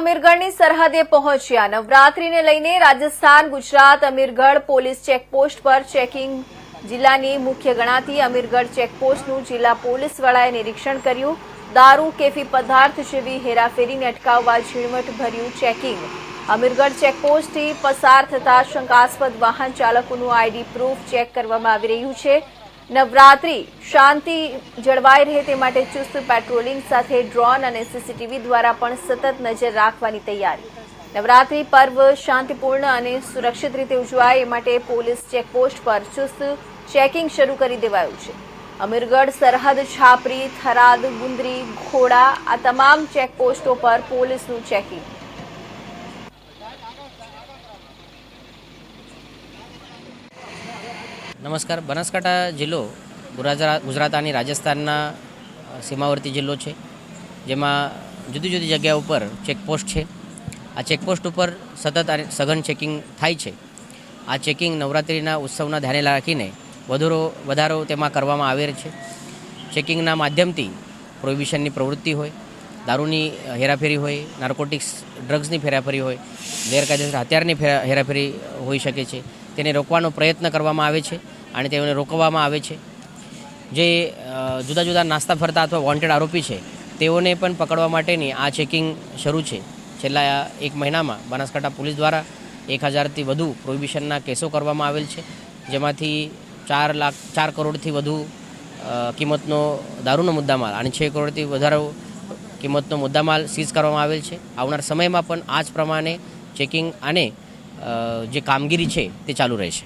અમીરગઢની સરહદે પહોંચ્યા. નવરાત્રીને લઈને રાજસ્થાન, ગુજરાત, અમીરગઢ પોલીસ ચેકપોસ્ટ પર ચેકિંગ જિલ્લાની મુખ્ય ગણાતી અમીરગઢ ચેકપોસ્ટનું જિલ્લા પોલીસ વડાએ નિરીક્ષણ કર્યું. દારૂ, કેફી પદાર્થ જેવી હેરાફેરીને અટકાવવા ઝીણવટ ભર્યું ચેકિંગ. અમીરગઢ ચેકપોસ્ટથી પસાર થતા શંકાસ્પદ વાહન ચાલકોનું આઈડી પ્રૂફ ચેક કરવામાં આવી રહ્યું છે. નવરાત્રી, શાંતિ જળવાઈ રહે તે માટે ચુસ્ત પેટ્રોલિંગ સાથે ડ્રોન અને સીસીટીવી દ્વારા પણ સતત નજર રાખવાની તૈયારી. નવરાત્રી પર્વ શાંતિપૂર્ણ અને સુરક્ષિત રીતે ઉજવાય એ માટે પોલીસ ચેકપોસ્ટ પર ચુસ્ત ચેકિંગ શરૂ કરી દેવાયું છે. અમીરગઢ, સરહદ, છાપરી, થરાદ, ગુંદરી, ઘોડા આ તમામ ચેકપોસ્ટો પર પોલીસનું ચેકિંગ. નમસ્કાર. બનાસકાંઠા જિલ્લો ગુજરાત અને રાજસ્થાનના સીમાવર્તી જિલ્લો છે. જેમાં જુદી જુદી જગ્યા ઉપર ચેકપોસ્ટ છે. આ ચેકપોસ્ટ ઉપર સતત સઘન ચેકિંગ થાય છે. આ ચેકિંગ નવરાત્રિના ઉત્સવના ધ્યાને રાખીને વધારો વધારો તેમાં કરવામાં આવે છે. ચેકિંગના માધ્યમથી પ્રોહિબિશનની પ્રવૃત્તિ હોય, દારૂની હેરાફેરી હોય, નાર્કોટિક્સ, ડ્રગ્સની ફેરાફેરી હોય, ગેરકાયદેસર હથિયારની ફેરા- હેરાફેરી હોઈ શકે છે. તેને રોકવાનો પ્રયત્ન કરવામાં આવે છે. અને તેઓને રોકવામાં આવે છે. જે જુદા જુદા નાસ્તા ફરતા અથવા વોન્ટેડ આરોપી છે, તેઓને પણ પકડવા માટેની આ ચેકિંગ શરૂ છે. છેલ્લા એક મહિનામાં બનાસકાંઠા પોલીસ દ્વારા એક હજારથી વધુ પ્રોહિબિશનના કેસો કરવામાં આવેલ છે, જેમાંથી ચાર લાખ, ચાર કરોડથી વધુ કિંમતનો દારૂનો મુદ્દામાલ અને છ કરોડથી વધારે કિંમતનો મુદ્દામાલ સીઝ કરવામાં આવેલ છે. આવનાર સમયમાં પણ આ જ પ્રમાણે ચેકિંગ અને જે કામગીરી છે તે ચાલુ રહેશે.